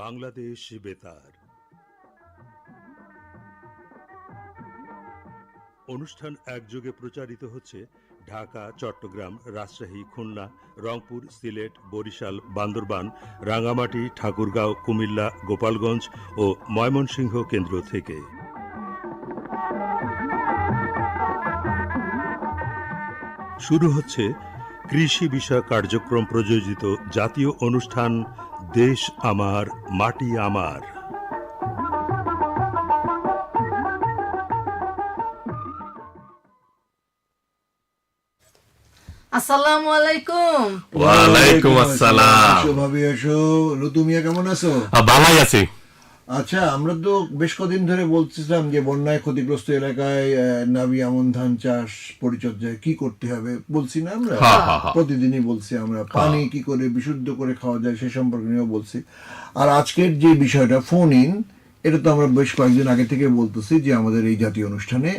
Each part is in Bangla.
বাংলাদেশ বেতার। অনুষ্ঠান একযোগে প্রচারিত হচ্ছে ঢাকা, চট্টগ্রাম, রাজশাহী, খুলনা, রংপুর, সিলেট, বরিশাল, বান্দরবান, রাঙামাটি, ঠাকুরগাঁও, কুমিল্লা, গোপালগঞ্জ ও ময়মনসিংহ কেন্দ্র থেকে। শুরু হচ্ছে কৃষি বিষয়ক কার্যক্রম প্রযোজিত জাতীয় অনুষ্ঠান দেশ আমার মাটি আমার। আসসালামু আলাইকুম। ওয়ালাইকুম আসসালাম। এসো ভাবি এসো। লুতু মিয়া কেমন আছো? ভালোই আছি। আচ্ছা আমরা তো বেশ কদিন ধরে বলছিলাম যে বন্যায় ক্ষতিগ্রস্ত এলাকায় নাবি আমন ধান চাষ পরিচর্যায় কি করতে হবে বলছি না আমরা? হ্যাঁ, হ্যাঁ, হ্যাঁ। প্রতিদিনই বলছি আমরা। পানি কি করে বিশুদ্ধ করে খাওয়া যায় সে সম্পর্কে নিয়েও বলছি। আর আজকের যে বিষয়টা ফোন ইন এটা তো আমরা বেশ কয়েকদিন আগে থেকে বলতেছি যে আমাদের এই জাতীয় অনুষ্ঠানে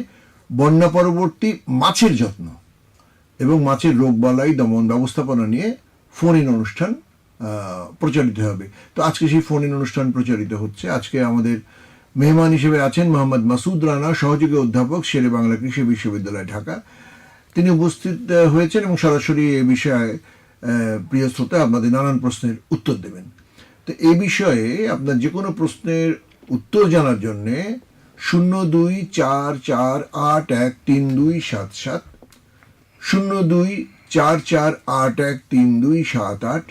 বন্যা পরবর্তী মাছের যত্ন এবং মাছের রোগবালাই দমন ব্যবস্থাপনা নিয়ে ফোন ইন অনুষ্ঠান প্রচারিত হবে। তো আজকে সেই ফোন ইন অনুষ্ঠান প্রচারিত হচ্ছে। আজকে আমাদের মেহমান হিসেবে আছেন মোহাম্মদ মাসুদ রানা, সহযোগী অধ্যাপক, শেরে বাংলা কৃষি বিশ্ববিদ্যালয়, ঢাকা। তিনি উপস্থিত হয়েছেন এবং সরাসরি এ বিষয়ে প্রিয় শ্রোতা, আপনাদের নানান প্রশ্নের উত্তর দেবেন। তো এই বিষয়ে আপনার যে কোনো প্রশ্নের উত্তর জানার জন্যে শূন্য দুই চার চার আট এক তিন দুই সাত সাত, শূন্য দুই চার চার আট এক তিন দুই সাত আট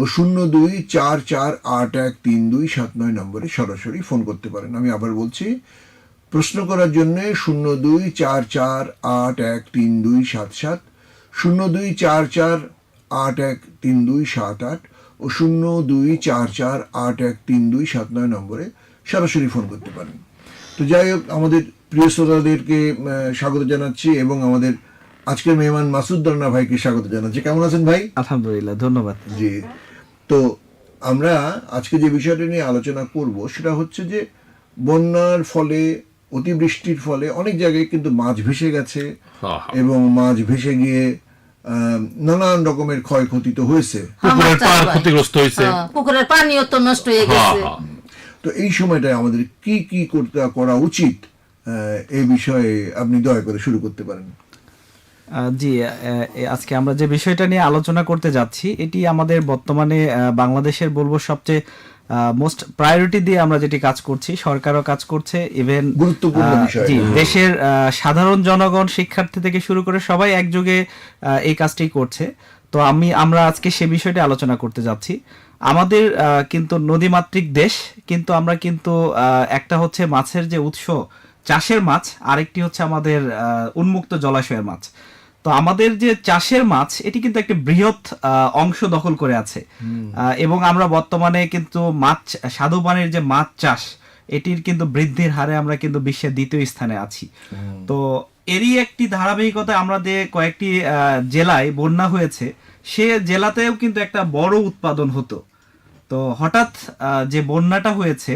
ও শূন্য দুই চার চার আট এক তিন দুই সাত নয় নম্বরে সরাসরি ফোন করতে পারেন। আমি আবার বলছি প্রশ্ন করার জন্য শূন্য দুই চার চার আট এক তিন দুই সাত সাত শূন্য দুই চার চার আট এক তিন দুই সাত আট ও শূন্য দুই চার চার আট এক তিন দুই সাত নয় নম্বরে সরাসরি ফোন করতে পারেন। তো যাই হোক আমাদের প্রিয় শ্রোতাদেরকে স্বাগত জানাচ্ছি এবং আমাদের আজকের মেহমান মাসুদ রানা ভাইকে স্বাগত জানাচ্ছি। কেমন আছেন ভাই? আলহামদুলিল্লাহ ধন্যবাদ। জি। তো আমরা আজকে যে বিষয়টা নিয়ে আলোচনা করব সেটা হচ্ছে যে বন্যার ফলে অতিবৃষ্টির ফলে অনেক জায়গায় কিন্তু মাছ ভেসে গেছে। এবং মাছ ভেসে গিয়ে আহ, নানান রকমের ক্ষয়ক্ষতি তো হয়েছে। পুকুরের পার ক্ষতিগ্রস্ত হয়েছে। হ্যাঁ, পুকুরের পানিও তো নষ্ট হয়ে গেছে। হ্যাঁ তো এই সময়টায় আমাদের কি কি করতে করা উচিত আহ, এই বিষয়ে আপনি দয়া করে শুরু করতে পারেন। জি আজকে আমরা যে বিষয়টা নিয়ে আলোচনা করতে যাচ্ছি এটি আমাদের বর্তমানে বাংলাদেশের বলব সবচেয়ে মোস্ট প্রায়োরিটি দিয়ে আমরা যেটি কাজ করছি সরকারও কাজ করছে ইভেন গুরুত্বপূর্ণ জি দেশের সাধারণ জনগণ শিক্ষার্থী থেকে শুরু করে সবাই একযোগে এই কাজটি করছে। তো আমি আমরা আজকে সে বিষয়টি আলোচনা করতে যাচ্ছি। আমাদের আহ, কিন্তু নদীমাতৃক দেশ কিন্তু আমরা কিন্তু আহ, একটা হচ্ছে মাছের যে উৎস চাষের মাছ আরেকটি হচ্ছে আমাদের আহ, উন্মুক্ত জলাশয়ের মাছ। তো আমাদের যে চাষের মাছ এটি কিন্তু একটা বৃহৎ অংশ দখল করে আছে। এবং আমরা বর্তমানে কিন্তু মাছ স্বাদু পানির যে মাছ চাষ এটির কিন্তু বৃদ্ধির হারে আমরা কিন্তু বিশ্বের দ্বিতীয় স্থানে আছি। তো এরই একটি ধারাবাহিকতা আমরা যে কয়েকটি আহ, জেলায় বন্যা হয়েছে সে জেলাতেও কিন্তু একটা বড় উৎপাদন হতো। তো হঠাৎ আহ, যে বন্যাটা হয়েছে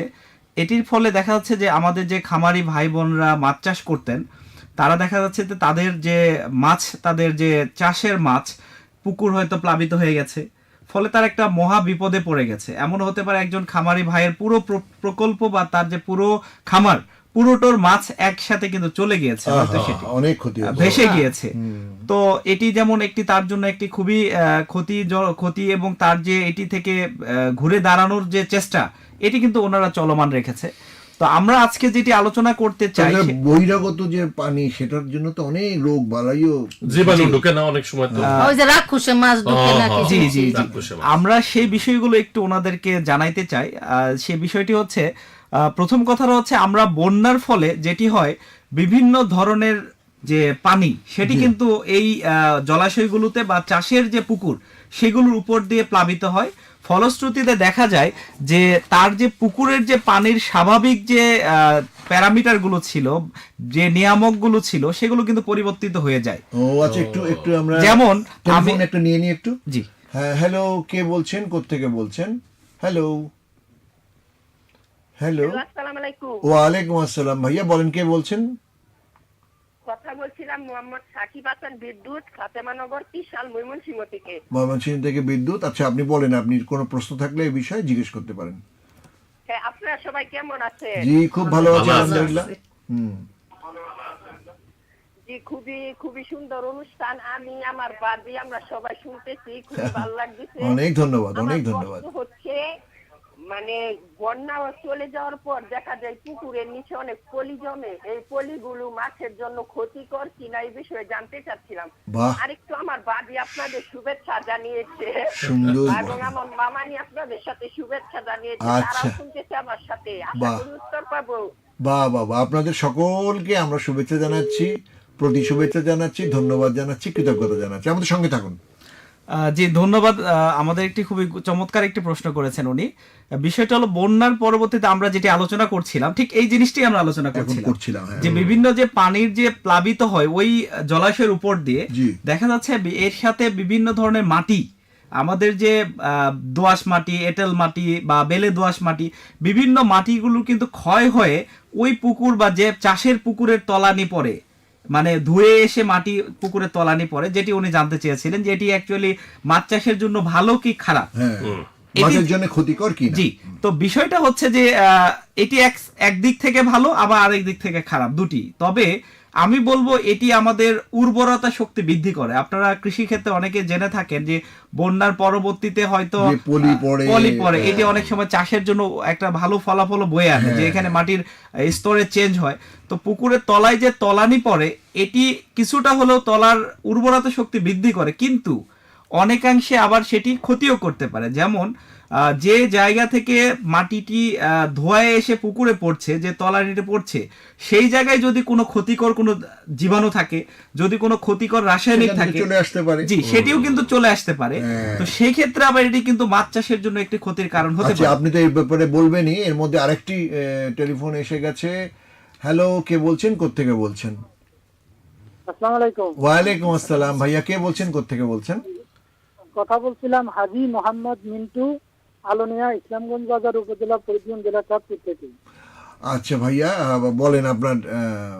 এটির ফলে দেখা যাচ্ছে যে আমাদের যে খামারি ভাই বোনরা মাছ চাষ করতেন তারা দেখা যাচ্ছে যে তাদের যে মাছ তাদের যে চাষের মাছ পুকুর হয়তো প্লাবিত হয়ে গেছে। ফলে তার একটা মহা বিপদে পড়ে গেছে। এমন হতে পারে একজন খামারি ভাইয়ের পুরো প্রকল্প বা তার যে পুরো খামার পুরোটোর মাছ একসাথে কিন্তু চলে গিয়েছে অনেক ক্ষতি ভেসে গিয়েছে। তো এটি যেমন একটি তার জন্য একটি খুবই আহ, ক্ষতি ক্ষতি এবং তার যে এটি থেকে ঘুরে দাঁড়ানোর যে চেষ্টা এটি কিন্তু ওনারা চলমান রেখেছে। তো আমরা আজকে যেটি আলোচনা করতে চাই বহিরাগত যে পানি সেটার জন্য তো অনেক রোগ বালাইও জীবাণু ঢুকে না অনেক সময় তো। ওই যে রাক্ষসে মাছ ঢুকে হ্যাঁ, নাকি? হ্যাঁ। জি জি জি। আমরা সেই বিষয়গুলো একটু ওনাদেরকে জানাইতে চাই। আহ, সেই বিষয়টি হচ্ছে আহ, প্রথম কথাটা হচ্ছে আমরা বন্যার ফলে যেটি হয় বিভিন্ন ধরনের যে পানি সেটি কিন্তু এই আহ, জলাশয়গুলোতে বা চাষের যে পুকুর সেগুলোর উপর দিয়ে প্লাবিত হয়। ফলশ্রুতিতে দেখা যায় যে তার যে পুকুরের যে পানির স্বাভাবিক যে প্যারামিটারগুলো ছিল যে নিয়ামকগুলো ছিল সেগুলো কিন্তু পরিবর্তিত হয়ে যায়। ও আচ্ছা একটু একটু আমরা যেমন আমি- একটা নিয়ে নিই একটু। জি। হ্যাঁ হ্যালো কে বলছেন? কোত্থেকে বলছেন? হ্যালো। হ্যালো আসসালামু আলাইকুম। ওয়ালাইকুম আসসালাম। ভাইয়া বলেন কে বলছেন? কথা বলছিলাম মোহাম্মদ সাকিব হাসান বিদ্যুৎ ফাতেমানগর বিশাল ময়মনসিংহ থেকে? ময়মনসিংহ থেকে বিদ্যুৎ। আচ্ছা আপনি বলেন আপনি কোনো প্রশ্ন থাকলে এই বিষয়ে জিজ্ঞেস করতে পারেন। হ্যাঁ আপনারা সবাই কেমন আছেন? জি খুব ভালো আছি। আলহামদুলিল্লাহ। হুম। জি খুবই খুবই সুন্দর অনুষ্ঠান। আমি আমার বাদি আমরা সবাই শুনতেছি খুবই ভালো লাগতেছে। অনেক ধন্যবাদ অনেক ধন্যবাদ। হচ্ছে মানে বন্যা চলে যাওয়ার পর দেখা যায় পুকুরের নিচে অনেক পলি জমে। এই পলিগুলো মাছের জন্য ক্ষতিকর কিনা এই বিষয়ে জানতে চাচ্ছিলাম। আরেকটু আমার বাদি আপনাদের শুভেচ্ছা জানিয়েছে। এবং আমার মামানি আপনাদের সাথে শুভেচ্ছা জানিয়েছে। আচ্ছা। তারাও শুনতেছে আমার সাথে। আশা। করি উত্তর পাবো। বাহ বাহ বাহ আপনাদের সকলকে আমরা শুভেচ্ছা জানাচ্ছি প্রতি শুভেচ্ছা জানাচ্ছি ধন্যবাদ জানাচ্ছি কৃতজ্ঞতা জানাচ্ছি। আমাদের সঙ্গে থাকুন। জি ধন্যবাদ। আমাদের একটি খুবই চমৎকার একটি প্রশ্ন করেছেন উনি। বিষয়টা হলো বন্যার পরবর্তীতে আমরা যেটি আলোচনা করছিলাম ঠিক এই জিনিসটি আমরা আলোচনা করছিলাম। হ্যাঁ। যে বিভিন্ন যে পানির যে প্লাবিত হয় ওই জলাশয়ের উপর দিয়ে দেখা যাচ্ছে এর সাথে বিভিন্ন ধরনের মাটি আমাদের যে আহ, দোআঁশ মাটি এঁটেল মাটি বা বেলে দোআঁশ মাটি বিভিন্ন মাটিগুলো কিন্তু ক্ষয় হয়ে ওই পুকুর বা যে চাষের পুকুরের তলানি পড়ে। মানে ধুয়ে এসে মাটি পুকুরে তলানি পরে যেটি উনি জানতে চেয়েছিলেন যেটি অ্যাকচুয়ালি মাছ চাষের জন্য ভালো কি খারাপ? হ্যাঁ। এটি- মাছের জন্য ক্ষতিকর কি জি তো বিষয়টা হচ্ছে যে আহ, এটি এক একদিক থেকে ভালো আবার আরেক দিক থেকে খারাপ দুটি। তবে আমি বলব এটি আমাদের উর্বরতা শক্তি বৃদ্ধি করে। আপনারা কৃষি ক্ষেত্রে অনেকে জেনে থাকেন যে বন্যার পরবর্তীতে হয়তো পলি পড়ে, পলি পড়ে হ্যাঁ। এটি অনেক সময় চাষের জন্য একটা ভালো ফলাফল বয়ে আনে যে হ্যাঁ, এখানে মাটির স্তরে চেঞ্জ হয়। তো পুকুরের তলায় যে তলানি পড়ে এটি কিছুটা হলেও তলার উর্বরতা শক্তি বৃদ্ধি করে। কিন্তু অনেকাংশে আবার সেটি ক্ষতিও করতে পারে। যেমন যে জায়গা থেকে মাটিটি আহ, ধোয়ায় এসে পুকুরে পড়ছে যে তলানিতে পড়ছে সেই জায়গায় যদি কোনো ক্ষতিকর কোনো জীবাণু থাকে যদি কোনো ক্ষতিকর রাসায়নিক থাকে চলে আসতে পারে। জি সেটিও কিন্তু চলে আসতে পারে। হ্যাঁ। তো সেই ক্ষেত্রে আবার এটি কিন্তু মাছ চাষের জন্য একটি ক্ষতির কারণ হতে আচ্ছা পারে। আপনি তো এই ব্যাপারে বলবেনই এর মধ্যে আরেকটি আহ, টেলিফোন এসে গেছে। হ্যালো কে বলছেন? কোত্থেকে বলছেন? আসসালামু আলাইকুম। ওয়ালাইকুম আসসালাম। ভাইয়া কে বলছেন? কোত্থেকে বলছেন? কথা বলছিলাম হাজি মোহাম্মদ মিন্টু আলোনিয়া ইসলামগঞ্জ বাজার উপজেলা পরিবহন জেলা চাঁদপুর থেকে। আচ্ছা ভাইয়া বলেন আপনার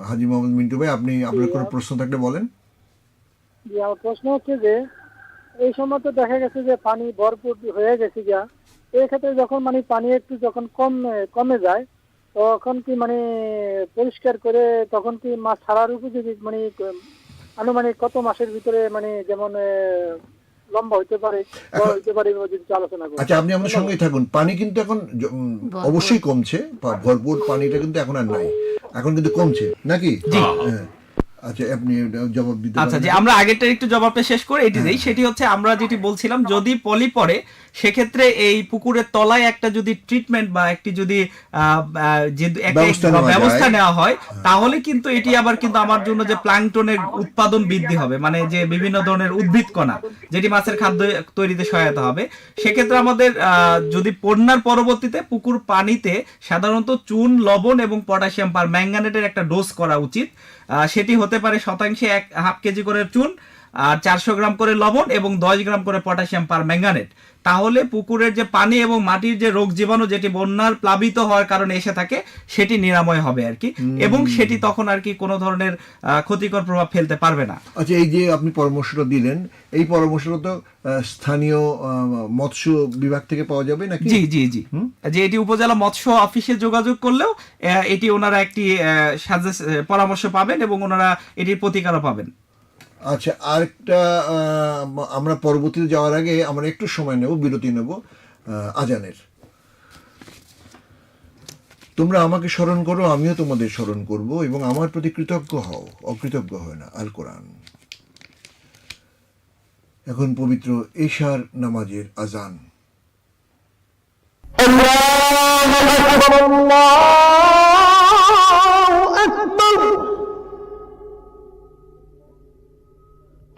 হাজি মোহাম্মদ মিন্টু ভাই আপনি আপনার কোনো প্রশ্ন থাকলে বলেন। আমার প্রশ্ন হচ্ছে যে এই সময় তো দেখা গেছে যে পানি ভরপুর হয়ে গেছে যা এই ক্ষেত্রে যখন মানে পানি একটু যখন কম কমে যায় তখন কি মানে পরিষ্কার করে তখন কি মাছ ছাড়ার উপযোগী মানে আনুমানিক কত মাসের ভিতরে মানে যেমন লম্বা হইতে পারে বড় হইতে পারে যদি আলোচনা করি। আচ্ছা আপনি আমাদের সঙ্গেই থাকুন। পানি কিন্তু এখন। অবশ্যই কমছে। ভরপুর পানিটা কিন্তু এখন আর নাই। এখন কিন্তু কমছে। নাকি? হ্যাঁ। আচ্ছা আপনি জবাব দিতে আচ্ছা? যে আমরা আগেরটা একটু জবাবটা শেষ করে এটি দেই সেটি হচ্ছে আমরা যেটি বলছিলাম যদি পলি পড়ে সেক্ষেত্রে এই পুকুরের তলায় একটা যদি ট্রিটমেন্ট বা একটি যদি যে ব্যবস্থা নেওয়া। নেওয়া হয় তাহলে কিন্তু এটি আবার কিন্তু আমার জন্য যে প্লাংটনের উৎপাদন বৃদ্ধি হবে মানে যে বিভিন্ন ধরনের উদ্ভিদ কণা যেটি মাছের খাদ্য তৈরিতে সহায়তা হবে সেক্ষেত্রে আমাদের আহ, যদি বন্যার পরবর্তীতে পুকুর পানিতে সাধারণত চুন লবণ এবং পটাশিয়াম পার ম্যাঙ্গানেটের একটা ডোজ করা উচিত সেটি হতে পারে শতাংশে এক হাফ কেজি করে চুন আর চারশো গ্রাম করে লবণ এবং দশ গ্রাম করে পটাশিয়াম পার ম্যাঙ্গানেট। তাহলে পুকুরের যে পানি এবং মাটির যে রোগ জীবাণু যেটি বন্যার প্লাবিত হওয়ার কারণে এসে থাকে সেটি নিরাময় হবে আর কি। এবং সেটি তখন আর কি কোনো ধরনের ক্ষতিকর প্রভাব ফেলতে পারবে না। আচ্ছা এই যে আপনি পরামর্শটা দিলেন এই পরামর্শটা তো স্থানীয় মৎস্য বিভাগ থেকে পাওয়া যাবে নাকি? জি জি জি। যে এটি উপজেলা মৎস্য অফিসে যোগাযোগ করলেও এটি ওনারা একটি পরামর্শ পাবেন এবং ওনারা এটির প্রতিকারও পাবেন। আচ্ছা আরেকটা আমরা পরবর্তীতে যাওয়ার আগে আমরা একটু সময় নেব, বিরতি নেব আজানের। তোমরা আমাকে স্মরণ করো, আমিও তোমাদের স্মরণ করব এবং আমার প্রতি কৃতজ্ঞ হও। অকৃতজ্ঞ হয় না, আল কোরআন। এখন পবিত্র এশার নামাজের আজান।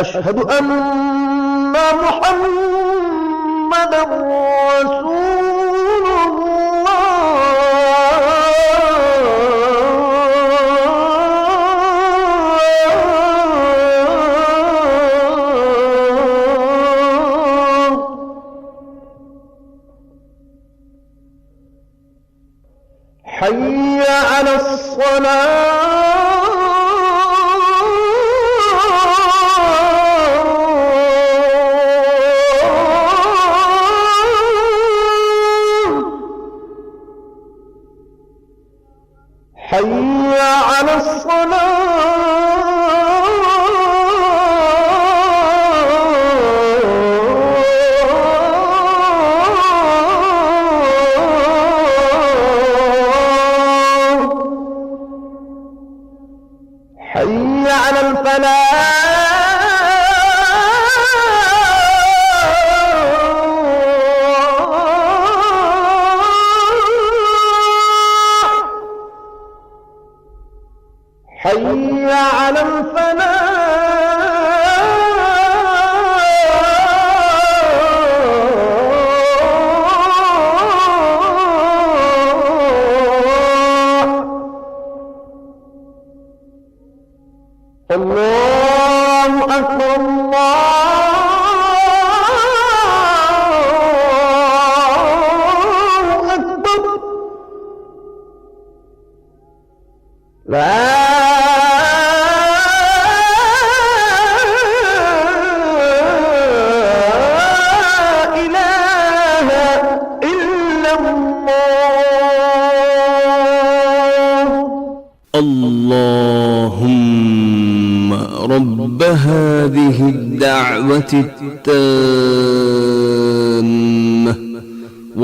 أشهد أن محمد رسول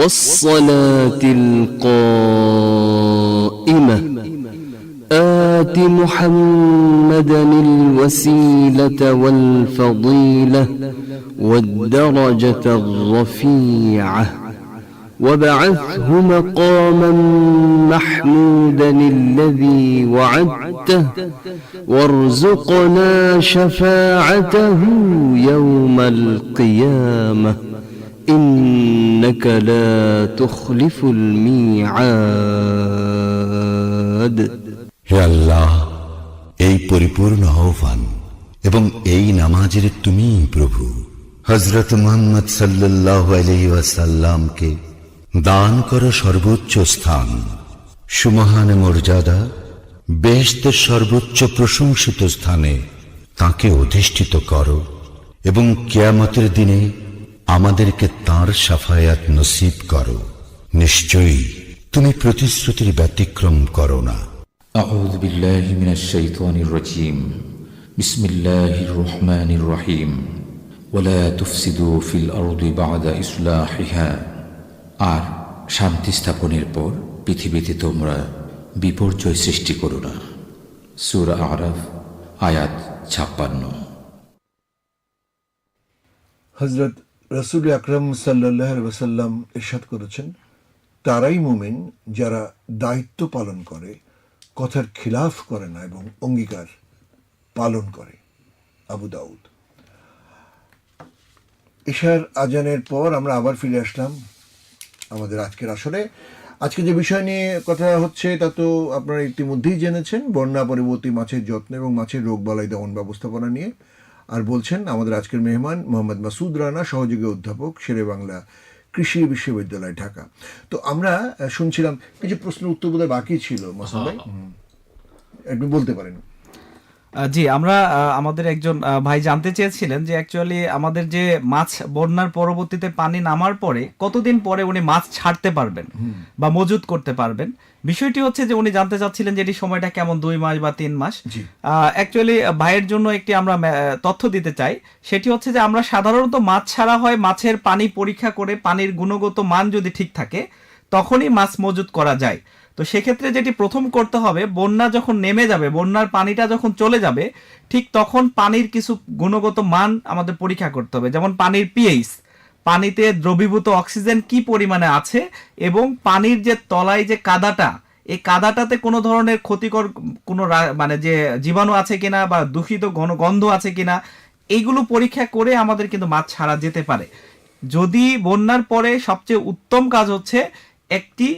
والصلاة القائمة. آت محمدا الوسيلة والفضيلة والدرجة الرفيعة. وابعثه مقاما محمودا الذي وعدته. وارزقنا شفاعته يوم القيامة. إنك لا تخلف الميعاد হে আল্লাহ এই পরিপূর্ণ আহ্বান এবং এই নামাজের তুমি প্রভু হজরত মোহাম্মদ সাল্লাহ আলহি ওয়াসাল্লামকে দান করো সর্বোচ্চ স্থান সুমহান মর্যাদা বেহেস্তের সর্বোচ্চ প্রশংসিত স্থানে তাকে অধিষ্ঠিত করো এবং কেয়ামতের দিনে আমাদেরকে তার সাফায়াত নসিব করো নিশ্চয়ই তুমি প্রতিশ্রুতির ব্যতিক্রম করো না أعوذ بالله من الشيطان الرجيم بسم الله الرحمن الرحيم ولا تفسدوا في الأرض بعد إصلاحها আর শান্তি স্থাপনের পর পৃথিবীতে তোমরা বিপর্যয় সৃষ্টি করো না সূরা আরাফ আয়াত ছাপ্পান্ন হজরত রসুল আকরম সাল্লাহ ইরশাদ করেছেন, তারাই মুমিন যারা দায়িত্ব পালন করে, কথার খিলাফ করে না এবং অঙ্গীকার পালন করে। আবু দাউদ। ঈশার আজানের পর আমরা আবার ফিরে আসলাম আমাদের আজকের আসরে। আজকে যে বিষয় নিয়ে কথা হচ্ছে, তা তো আপনারা ইতিমধ্যেই জেনেছেন, বন্যা পরবর্তী মাছের যত্ন এবং মাছের রোগ বালাই দমন ব্যবস্থাপনা নিয়ে। আর বলছেন আমাদের আজকের মেহমান মোহাম্মদ মাসুদ রানা সহযোগী অধ্যাপক শেরে বাংলা কৃষি বিশ্ববিদ্যালয় ঢাকা। তো আমরা শুনছিলাম কিছু প্রশ্ন উত্তর বোধহয় বাকি ছিল মাসুদ ভাই? হুম। একটু বলতে পারেন। জি আমরা আমাদের একজন ভাই জানতে চেয়েছিলেন যে অ্যাকচুয়ালি আমাদের যে মাছ বন্যার পরবর্তীতে পানি নামার পরে কতদিন পরে উনি মাছ ছাড়তে পারবেন বা মজুত করতে পারবেন? বিষয়টি হচ্ছে যে উনি জানতে চাচ্ছিলেন যে এটি সময়টা কেমন দুই মাস বা তিন মাস। অ্যাকচুয়ালি ভাইয়ের জন্য একটি আমরা তথ্য দিতে চাই। সেটি হচ্ছে যে আমরা সাধারণত মাছ ছাড়া হয় মাছের পানি পরীক্ষা করে পানির গুণগত মান যদি ঠিক থাকে তখনই মাছ মজুত করা যায়। তো সেক্ষেত্রে যেটি প্রথম করতে হবে, বন্যা যখন নেমে যাবে, বন্যার পানিটা যখন চলে যাবে, ঠিক তখন পানির কিছু গুণগত মান আমাদের পরীক্ষা করতে হবে। যেমন পানির পিএইচ পানিতে দ্রবীভূত অক্সিজেন কি পরিমাণে আছে এবং পানির যে তলায় যে কাদাটা, এই কাদাটাতে কোনো ধরনের ক্ষতিকর কোনো মানে যে জীবাণু আছে কিনা বা দূষিত ঘন গন্ধ আছে কিনা, এইগুলো পরীক্ষা করে আমাদের কিন্তু মাছ ছাড়া যেতে পারে। যদি বন্যার পরে সবচেয়ে উত্তম কাজ হচ্ছে একটি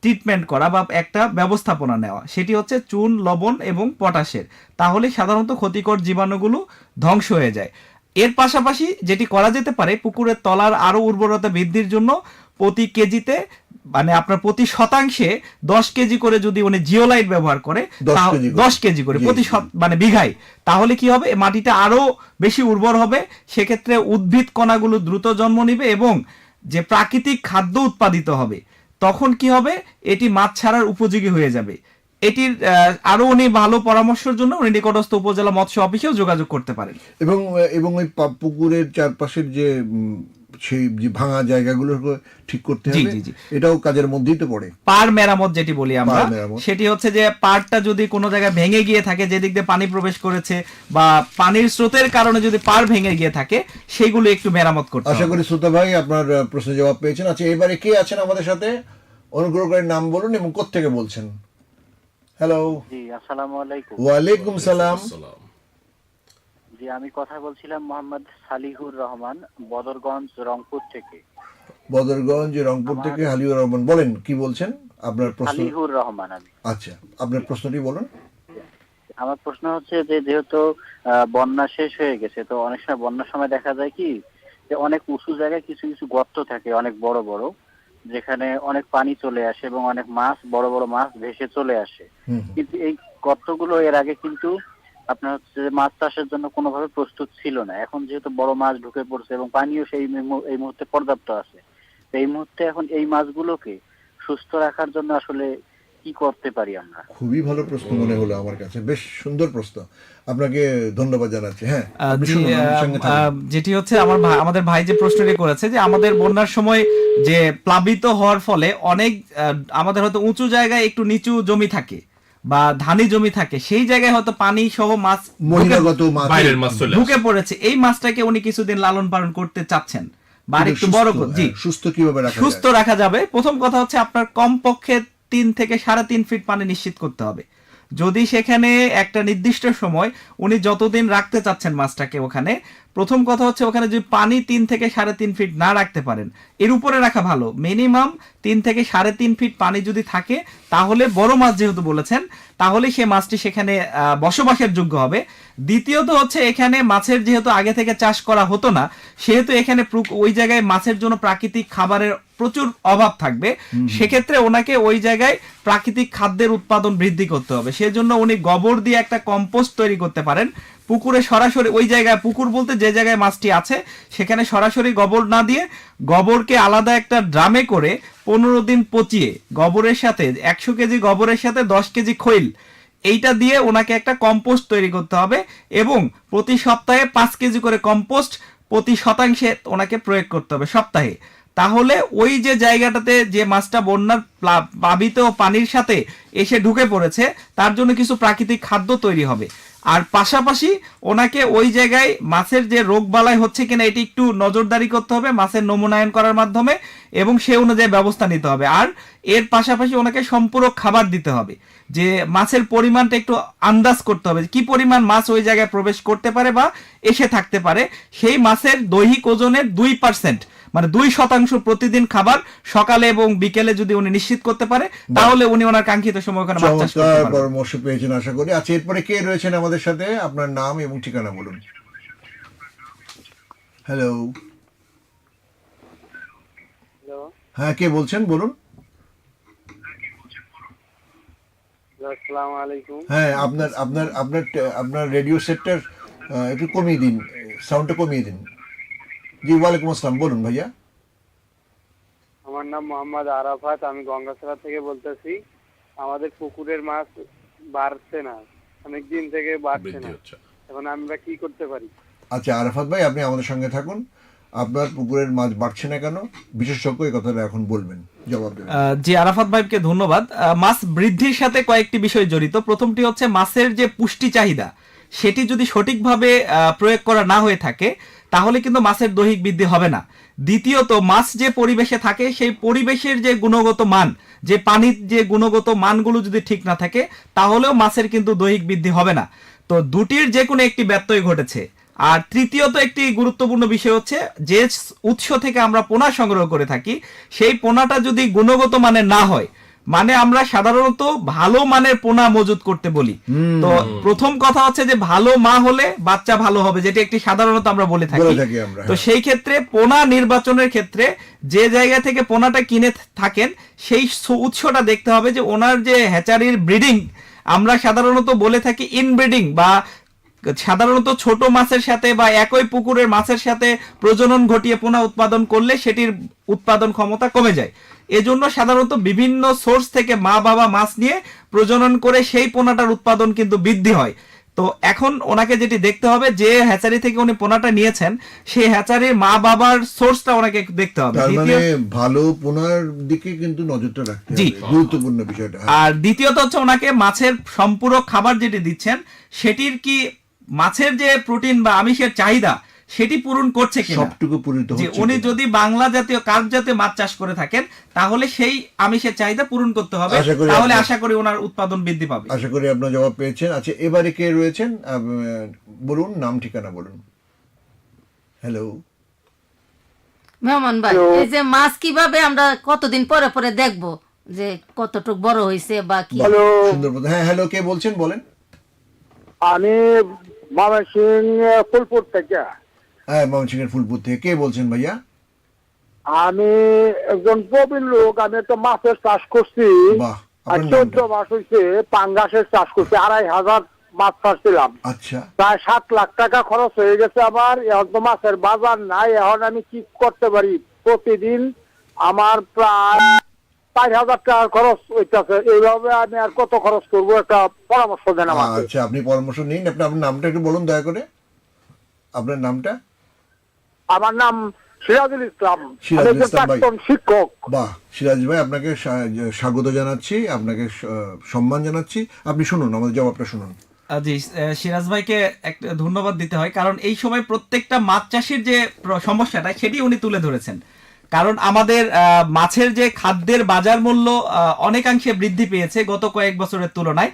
ট্রিটমেন্ট করা বা একটা ব্যবস্থাপনা নেওয়া। সেটি হচ্ছে চুন লবণ এবং পটাশের। তাহলে সাধারণত ক্ষতিকর জীবাণুগুলো ধ্বংস হয়ে যায়। এর পাশাপাশি যেটি করা যেতে পারে পুকুরের তলার আরও উর্বরতা বৃদ্ধির জন্য প্রতি কেজিতে মানে আপনার প্রতি শতাংশে দশ কেজি করে যদি উনি জিওলাইট ব্যবহার করে 10 তাহ- কেজি করে। দশ কেজি করে প্রতি শত- মানে বিঘায়। তাহলে কি হবে? মাটিটা আরও বেশি উর্বর হবে। সেক্ষেত্রে উদ্ভিদ কণাগুলো দ্রুত জন্ম নিবে এবং যে প্রাকৃতিক খাদ্য উৎপাদিত হবে তখন কি হবে? এটি মাছ ছাড়ার উপযোগী হয়ে যাবে। এটির আরও উনি ভালো পরামর্শের জন্য উনি নিকটস্থ উপজেলা মৎস্য অফিসেও যোগাযোগ করতে পারেন। এবং এবং ওই পুকুরের চারপাশের যে সেই যে ভাঙা জায়গাগুলো ঠিক করতে হবে। এটাও কাজের মধ্যেই তো পড়ে। পার মেরামত যেটি বলি আমরা সেটি হচ্ছে যে পাড়টা যদি কোনো জায়গায় ভেঙে গিয়ে থাকে যেদিক দিয়ে পানি প্রবেশ করেছে বা পানির স্রোতের কারণে যদি পার ভেঙে গিয়ে থাকে সেগুলো একটু মেরামত করতে আশা করি শ্রোতা ভাই আপনার আহ, প্রশ্নের জবাব পেয়েছেন। আচ্ছা এবারে কে আছেন আমাদের সাথে? অনুগ্রহ করে নাম বলুন এবং কোত্থেকে বলছেন? হ্যালো জি আসসালামু আলাইকুম। ওয়ালাইকুম সালাম। জি আমি কথা বলছিলাম মোহাম্মদ সালিহুর রহমান বদরগঞ্জ রংপুর থেকে। বদরগঞ্জ রংপুর থেকে হালিউর রহমান। বলেন কি বলছেন? আপনার প্রশ্ন সালিহুর রহমান আমি। আচ্ছা আপনার প্রশ্নটি বলুন। আমার প্রশ্ন হচ্ছে যে যেহেতু বন্যা শেষ হয়ে গেছে তো অনেক সময় বন্যার সময় দেখা যায় কি যে অনেক উঁচু জায়গায় কিছু কিছু গর্ত থাকে অনেক বড় বড় যেখানে অনেক পানি চলে আসে এবং অনেক মাছ বড় বড় মাছ ভেসে চলে আসে। কিন্তু এই গর্তগুলো এর আগে কিন্তু আপনার হচ্ছে মাছ চাষের জন্য কোনোভাবে প্রস্তুত ছিল না। এখন যেহেতু বড় মাছ ঢুকে পড়ছে এবং পানিও সেই এই মুহূর্তে পর্যাপ্ত আছে এই মুহূর্তে এখন এই মাছগুলোকে সুস্থ রাখার জন্য আসলে কি করতে পারি আমরা? খুবই ভালো প্রশ্ন মনে হলো আমার কাছে। বেশ সুন্দর প্রশ্ন। আপনাকে ধন্যবাদ জানাচ্ছি। হ্যাঁ যেটি হচ্ছে আমার আমাদের ভাই যে প্রশ্নটি করেছে যে আমাদের বন্যার সময় যে প্লাবিত হওয়ার ফলে অনেক আহ, আমাদের হয়তো উঁচু জায়গায় একটু নিচু জমি থাকে। বা ধানি জমি থাকে সেই জায়গায় হয়তো পানি সহ মাছ মহিলাগত মাছ ঢুকে পড়েছে। এই মাছটাকে উনি কিছুদিন লালন পালন করতে চাচ্ছেন। বা একটু বড় জি। হ্যাঁ, সুস্থ কীভাবে রাখা সুস্থ রাখা যাবে। প্রথম কথা হচ্ছে আপনার কমপক্ষে তিন থেকে সাড়ে তিন ফিট পানি নিশ্চিত করতে হবে। যদি সেখানে একটা নির্দিষ্ট সময় উনি যতদিন রাখতে চাচ্ছেন মাছটাকে ওখানে প্রথম কথা হচ্ছে ওখানে যদি পানি তিন থেকে সাড়ে তিন ফিট না রাখতে পারেন এর উপরে রাখা ভালো। মিনিমাম তিন থেকে সাড়ে তিন ফিট পানি যদি থাকে তাহলে বড় মাছ যেহেতু বলেছেন তাহলে সে মাছটি সেখানে বসবাসের যোগ্য হবে। দ্বিতীয়ত হচ্ছে এখানে মাছের যেহেতু আগে থেকে চাষ করা হতো না সেহেতু এখানে ওই জায়গায় মাছের জন্য প্রাকৃতিক খাবারের প্রচুর অভাব থাকবে। সেক্ষেত্রে ওনাকে ওই জায়গায় প্রাকৃতিক খাদ্যের উৎপাদন বৃদ্ধি করতে হবে। সেজন্য উনি গোবর দিয়ে একটা কম্পোস্ট তৈরি করতে পারেন। পুকুরে সরাসরি, ওই জায়গায় পুকুর বলতে যে জায়গায় মাছটি আছে, সেখানে সরাসরি গোবর না দিয়ে গোবরকে আলাদা একটা ড্রামে করে পনেরো দিন পচিয়ে, গোবরের সাথে, একশো কেজি গোবরের সাথে দশ কেজি খৈল, এইটা দিয়ে ওনাকে একটা কম্পোস্ট তৈরি করতে হবে এবং প্রতি সপ্তাহে পাঁচ কেজি করে কম্পোস্ট প্রতি শতাংশে ওনাকে প্রয়োগ করতে হবে সপ্তাহে। তাহলে ওই যে জায়গাটাতে যে মাছটা বন্যার প্লা- প্লাবিত পানির সাথে এসে ঢুকে পড়েছে, তার জন্য কিছু প্রাকৃতিক খাদ্য তৈরি হবে। আর পাশাপাশি ওনাকে ওই জায়গায় মাছের যে রোগ বালাই হচ্ছে কিনা এটি একটু নজরদারি করতে হবে, মাছের নমুনায়ন করার মাধ্যমে এবং সে অনুযায়ী ব্যবস্থা নিতে হবে। আর এর পাশাপাশি ওনাকে সম্পূরক খাবার দিতে হবে, যে মাছের পরিমাণটা একটু আন্দাজ করতে হবে কি পরিমাণ মাছ ওই জায়গায় প্রবেশ করতে পারে বা এসে থাকতে পারে। সেই মাছের দৈহিক ওজনের দুই পার্সেন্ট মানে দুই শতাংশ প্রতিদিন খাবার সকালে এবং বিকেলে যদি উনি নিশ্চিত করতে পারে তাহলে উনি ওনার কাঙ্ক্ষিত সময় ওখানে মাছ চাষ করতে চমৎকার পারবেন। পরামর্শ পেয়েছেন আশা করি। আচ্ছা এরপরে কে রয়েছেন আমাদের সাথে? আপনার নাম এবং ঠিকানা বলুন। হ্যালো হ্যাঁ কে বলছেন? বলুন। আলাইকুম। হ্যাঁ আপনার আপনার আপনার আপনার রেডিও সেটটার একটু কমিয়ে দিন সাউন্ডটা কমিয়ে দিন। জি ওয়ালাইকুম আসসালাম বলুন ভাইয়া। আমার নাম মোহাম্মদ আরাফাত আমি গঙ্গাছড়া থেকে বলতেছি। আমাদের পুকুরের মাছ বাড়ছে না অনেক দিন থেকে বাড়ছে না। এখন আমরা কি করতে পারি? আচ্ছা আরাফাত ভাই আপনি আমাদের সঙ্গে থাকুন। আপনার পুকুরের মাছ বাড়ছে না কেন? বিশেষজ্ঞ এই কথাটা এখন বলবেন জবাব দেবেন। জি আরাফাত ভাইকে ধন্যবাদ। মাছ বৃদ্ধির সাথে কয়েকটি বিষয় জড়িত। প্রথমটি হচ্ছে মাছের যে পুষ্টি চাহিদা সেটি যদি সঠিকভাবে প্রয়োগ করা না হয়ে থাকে, তাহলে কিন্তু মাছের দৈহিক বৃদ্ধি হবে না। দ্বিতীয়ত, মাছ যে পরিবেশে থাকে, সেই পরিবেশের যে গুণগত মান, যে পানির যে গুণগত মানগুলো যদি ঠিক না থাকে, তাহলেও মাছের কিন্তু দৈহিক বৃদ্ধি হবে না। তো দুটির যে কোনো একটি ব্যত্যয় ঘটেছে। আর তৃতীয়ত একটি গুরুত্বপূর্ণ বিষয় হচ্ছে, যে উৎস থেকে আমরা পোনা সংগ্রহ করে থাকি, সেই পোনাটা যদি গুণগত মানের না হয় মানে আমরা সাধারণত ভালো মানের পোনা মজুত করতে বলি। তো প্রথম কথা হচ্ছে যে ভালো মা হলে বাচ্চা ভালো হবে যেটি একটি সাধারণত আমরা বলে থাকি। তো হ্যাঁ। সেই ক্ষেত্রে পোনা নির্বাচনের ক্ষেত্রে যে জায়গা থেকে পোনাটা কিনে থাকেন সেই উৎসটা দেখতে হবে যে ওনার যে হ্যাচারির ব্রিডিং আমরা সাধারণত বলে থাকি ইনব্রিডিং বা সাধারণত ছোট মাছের সাথে বা একই পুকুরের মাছের সাথে প্রজনন ঘটিয়ে পোনা উৎপাদন করলে সেটির উৎপাদন ক্ষমতা কমে যায়। এজন্য সাধারণত বিভিন্ন সোর্স থেকে মা বাবা মাছ নিয়ে প্রজনন করে সেই পোনাটার উৎপাদন কিন্তু বৃদ্ধি হয়। তো এখন ওনাকে যেটি দেখতে হবে যে হ্যাচারি থেকে উনি পোনাটা নিয়েছেন সেই হ্যাচারির মা বাবার সোর্সটা ওনাকে দেখতে হবে। মানে ভালো পোনার দিকে কিন্তু নজরটা রাখতে জি। হবে গুরুত্বপূর্ণ বিষয়টা। আর দ্বিতীয়ত হচ্ছে ওনাকে মাছের সম্পূরক খাবার যেটি দিচ্ছেন সেটির কি মাছের যে প্রোটিন বা আমিষের চাহিদা সেটি পূরণ করছে কিনা? সবটুকু পূরিত হচ্ছে উনি যদি বাংলা জাতীয় কার্প জাতীয় মাছ চাষ করে থাকেন তাহলে সেই আমিষের চাহিদা পূরণ করতে হবে। তাহলে আশা করি ওনার উৎপাদন বৃদ্ধি পাবে। আশা করি আপনার জবাব পেয়েছেন। আচ্ছা এবারে কে রয়েছেন? বলুন নাম ঠিকানা বলুন। হ্যালো মেহমান ভাই এই যে মাছ কীভাবে আমরা কতদিন পরে পরে দেখব যে কতটুক বড় হয়েছে বা কি? হ্যাঁ হ্যালো কে বলছেন? বলেন। আমি মামা সিং ফুলপুর থেকে। হ্যাঁ ময়মনসিংহের ফুলপুর থেকে কে বলছেন ভাইয়া? আমি একজন প্রবীণ লোক আমি একটা মাছের চাষ করছি। আর চোদ্দ মাস হয়েছে পাঙ্গাসের চাষ করছি আড়াই হাজার মাছ ছাড়ছিলাম আচ্ছা। প্রায় সাত লাখ টাকা খরচ হয়ে গেছে আমার এখন মাছের বাজার নাই এখন আমি কি করতে পারি? প্রতিদিন আমার প্রায় চার হাজার টাকা খরচ হইতেছে। এইভাবে আমি আর কত খরচ করব একটা পরামর্শ দেন আমাকে। আচ্ছা আপনি পরামর্শ নিন। আপনি আপনার নামটা একটু বলুন দয়া করে। আপনার নামটা? আমার নাম সিরাজুল ইসলাম। প্রাক্তন শিক্ষক। বাহ সিরাজ ভাই আপনাকে স্বাগত জানাচ্ছি আপনাকে সম্মান জানাচ্ছি। আপনি শুনুন আমাদের জবাবটা শুনুন। জি সিরাজ ভাইকে একটা ধন্যবাদ দিতে হয় কারণ এই সময় প্রত্যেকটা মাছ চাষির যে সমস্যাটা সেটি উনি তুলে ধরেছেন। কারণ আমাদের আহ, মাছের যে খাদ্যের বাজার মূল্য অনেকাংশে বৃদ্ধি পেয়েছে গত কয়েক বছরের তুলনায়।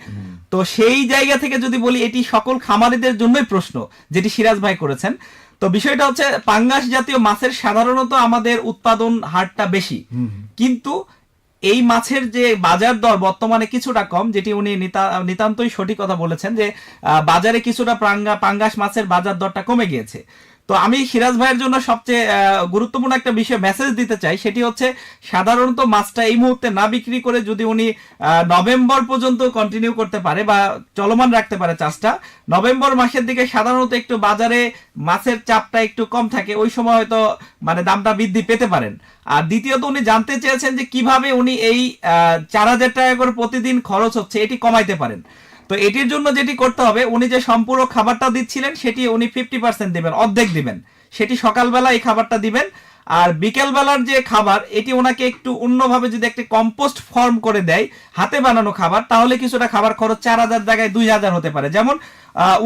তো সেই জায়গা থেকে যদি বলি এটি সকল খামারিদের জন্যই প্রশ্ন যেটি সিরাজ ভাই করেছেন। তো বিষয়টা হচ্ছে পাঙ্গাস জাতীয় মাছের সাধারণত আমাদের উৎপাদন হারটা বেশি। কিন্তু এই মাছের যে বাজার দর বর্তমানে কিছুটা কম যেটি উনি নিতা- নিতান্তই সঠিক কথা বলেছেন যে আহ, বাজারে কিছুটা পাঙ্গা পাঙ্গাস মাছের বাজার দরটা কমে গিয়েছে। তো আমি সিরাজ ভাইয়ের জন্য সবচেয়ে গুরুত্বপূর্ণ একটা বিষয় মেসেজ দিতে চাই, সেটি হচ্ছে সাধারণত মাছটা এই মুহূর্তে না বিক্রি করে যদি উনি নভেম্বর পর্যন্ত কন্টিনিউ করতে পারে বা চলমান রাখতে পারে চাষটা, নভেম্বর মাসের দিকে সাধারণত একটু বাজারে মাছের চাপটা একটু কম থাকে, ওই সময় হয়তো মানে দামটা বৃদ্ধি পেতে পারেন। আর দ্বিতীয়ত উনি জানতে চেয়েছেন যে কীভাবে উনি এই চার হাজার টাকা করে প্রতিদিন খরচ হচ্ছে, এটি কমাইতে পারেন। তো এটির জন্য যেটি করতে হবে, উনি যে সম্পূর্ণ খাবারটা দিচ্ছিলেন, সেটি উনি ফিফটি পার্সেন্ট দিবেন, অর্ধেক দিবেন। সেটি সকালবেলা এই খাবারটা দিবেন। আর বিকেলবেলার যে খাবার, এটি ওনাকে একটু অন্যভাবে যদি একটি কম্পোস্ট ফর্ম করে দেয়, হাতে বানানো খাবার, তাহলে কিছুটা খাবার খরচ চার হাজার জায়গায় দুই হাজার হতে পারে। যেমন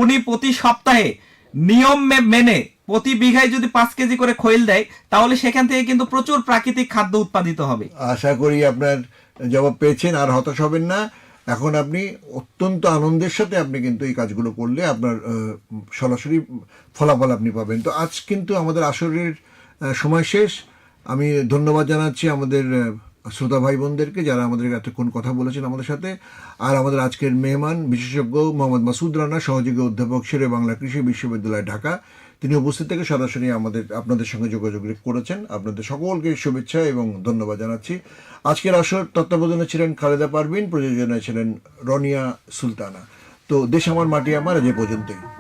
উনি প্রতি সপ্তাহে নিয়ম মেনে প্রতি বিঘায় যদি পাঁচ কেজি করে খৈল দেয়, তাহলে সেখান থেকে কিন্তু প্রচুর প্রাকৃতিক খাদ্য উৎপাদিত হবে। আশা করি আপনার জবাব পেয়েছেন, আর হতাশ হবেন না। এখন আপনি অত্যন্ত আনন্দের সাথে আপনি কিন্তু এই কাজগুলো করলে আপনার সরাসরি ফলাফল আপনি পাবেন। তো আজ কিন্তু আমাদের আসরের সময় শেষ। আমি ধন্যবাদ জানাচ্ছি আমাদের শ্রোতা ভাই বোনদেরকে যারা আমাদের এতক্ষণ কথা বলেছেন আমাদের সাথে। আর আমাদের আজকের মেহমান, বিশেষজ্ঞ মোহাম্মদ মাসুদ রানা, সহযোগী অধ্যাপক শেরে বাংলা কৃষি বিশ্ববিদ্যালয়, ঢাকা। তিনি উপস্থিত থেকে সরাসরি আমাদের, আপনাদের সঙ্গে যোগাযোগ করেছেন। আপনাদের সকলকে শুভেচ্ছা এবং ধন্যবাদ জানাচ্ছি। আজকের আসর তত্ত্বাবধানে ছিলেন খালেদা পারভিন, প্রযোজনায় ছিলেন রনিয়া সুলতানা। তো দেশ আমার মাটি আমার এ পর্যন্তই।